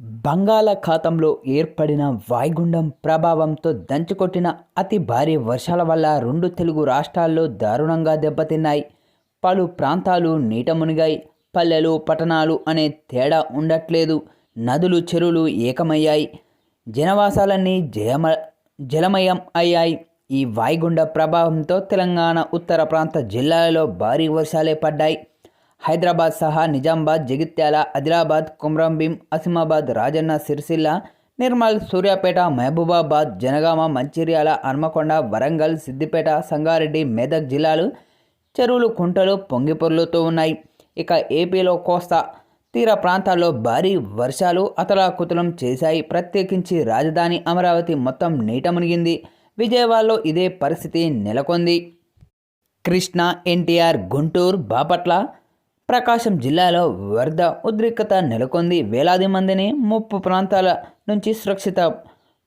బంగాళాఖాతంలో ఏర్పడిన వాయుగుండం ప్రభావంతో దంచుకొట్టిన అతి భారీ వర్షాల వల్ల రెండు తెలుగు రాష్ట్రాల్లో దారుణంగా దెబ్బతిన్నాయి. పలు ప్రాంతాలు నీట మునిగాయి. పల్లెలు పట్టణాలు అనే తేడా ఉండట్లేదు. నదులు చెరువులు ఏకమయ్యాయి. జనవాసాలన్నీ జయమ జలమయం అయ్యాయి. ఈ వాయుగుండ ప్రభావంతో తెలంగాణ ఉత్తర ప్రాంత జిల్లాలలో భారీ వర్షాలే పడ్డాయి. హైదరాబాద్ సహా నిజామాబాద్ జగిత్యాల ఆదిలాబాద్ కుమ్రంభీం అసిమాబాద్ రాజన్న సిరిసిల్ల నిర్మల్ సూర్యాపేట మహబూబాబాద్ జనగామ మంచిర్యాల హన్మకొండ వరంగల్ సిద్దిపేట సంగారెడ్డి మెదక్ జిల్లాలు చెరువులు కుంటలు పొంగిపొర్లుతూ ఉన్నాయి. ఇక ఏపీలో కోస్తా తీర ప్రాంతాల్లో భారీ వర్షాలు అతలాకుతలం చేశాయి. ప్రత్యేకించి రాజధాని అమరావతి మొత్తం నీట మునిగింది. విజయవాడలో ఇదే పరిస్థితి నెలకొంది. కృష్ణా ఎన్టీఆర్ గుంటూరు బాపట్ల ప్రకాశం జిల్లాలో వరద ఉద్రిక్తత నెలకొంది. వేలాది మందిని ముప్పు ప్రాంతాల నుంచి సురక్షిత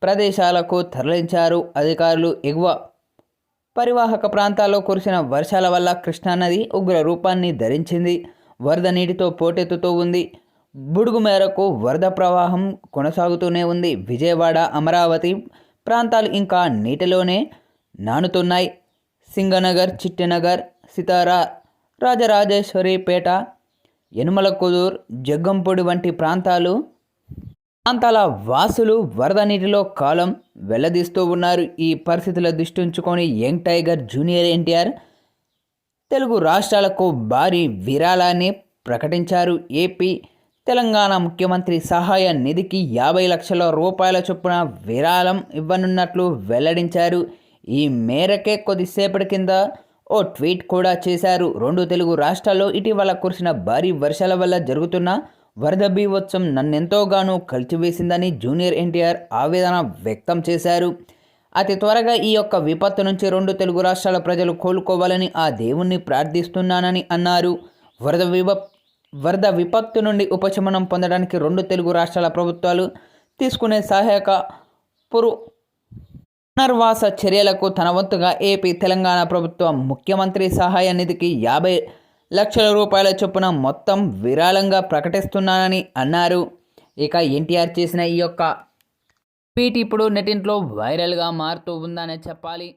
ప్రదేశాలకు తరలించారు అధికారులు. ఎగువ పరివాహక ప్రాంతాల్లో కురిసిన వర్షాల వల్ల కృష్ణానది ఉగ్ర రూపాన్ని ధరించింది. వరద నీటితో పోటెత్తుతూ ఉంది. బుడుగు మేరకు వరద ప్రవాహం కొనసాగుతూనే ఉంది. విజయవాడ అమరావతి ప్రాంతాలు ఇంకా నీటిలోనే నానుతున్నాయి. సింగనగర్ చిట్టినగర్ సితారా రాజరాజేశ్వరిపేట యనుమలకుదూర్ జగ్గంపూడి జగ్గంపొడి వంటి ప్రాంతాలు ప్రాంతాల వాసులు వరద నీటిలో కాలం వెల్లదీస్తూ ఉన్నారు. ఈ పరిస్థితుల దృష్టి ఉంచుకొని young tiger junior NTR Telugu రాష్ట్రాలకు భారీ విరాళాన్ని ప్రకటించారు. ఏపీ తెలంగాణ ముఖ్యమంత్రి సహాయ నిధికి యాభై లక్షల రూపాయల చొప్పున విరాళం ఇవ్వనున్నట్లు వెల్లడించారు. ఈ మేరకే కొద్దిసేపటి కింద ఓ ట్వీట్ కూడా చేశారు. రెండు తెలుగు రాష్ట్రాల్లో ఇటీవల కురిసిన భారీ వర్షాల వల్ల జరుగుతున్న వరద బీభత్సం నన్నెంతోగానో కలిచివేసిందని జూనియర్ ఎన్టీఆర్ ఆవేదన వ్యక్తం చేశారు. అతి త్వరగా ఈ యొక్క విపత్తు నుంచి రెండు తెలుగు రాష్ట్రాల ప్రజలు కోలుకోవాలని ఆ దేవుణ్ణి ప్రార్థిస్తున్నానని అన్నారు. వరద విప వరద విపత్తు నుండి ఉపశమనం పొందడానికి రెండు తెలుగు రాష్ట్రాల ప్రభుత్వాలు తీసుకునే సహాయక పురు పునర్వాస చర్యలకు తన వంతుగా ఏపీ తెలంగాణ ప్రభుత్వం ముఖ్యమంత్రి సహాయ నిధికి యాభై లక్షల రూపాయల చొప్పున మొత్తం విరాళంగా ప్రకటిస్తున్నానని అన్నారు. ఇక ఎన్టీఆర్ చేసిన ఈ యొక్క ట్వీట్ ఇప్పుడు నెటింట్లో వైరల్గా మారుతూ ఉందనే చెప్పాలి.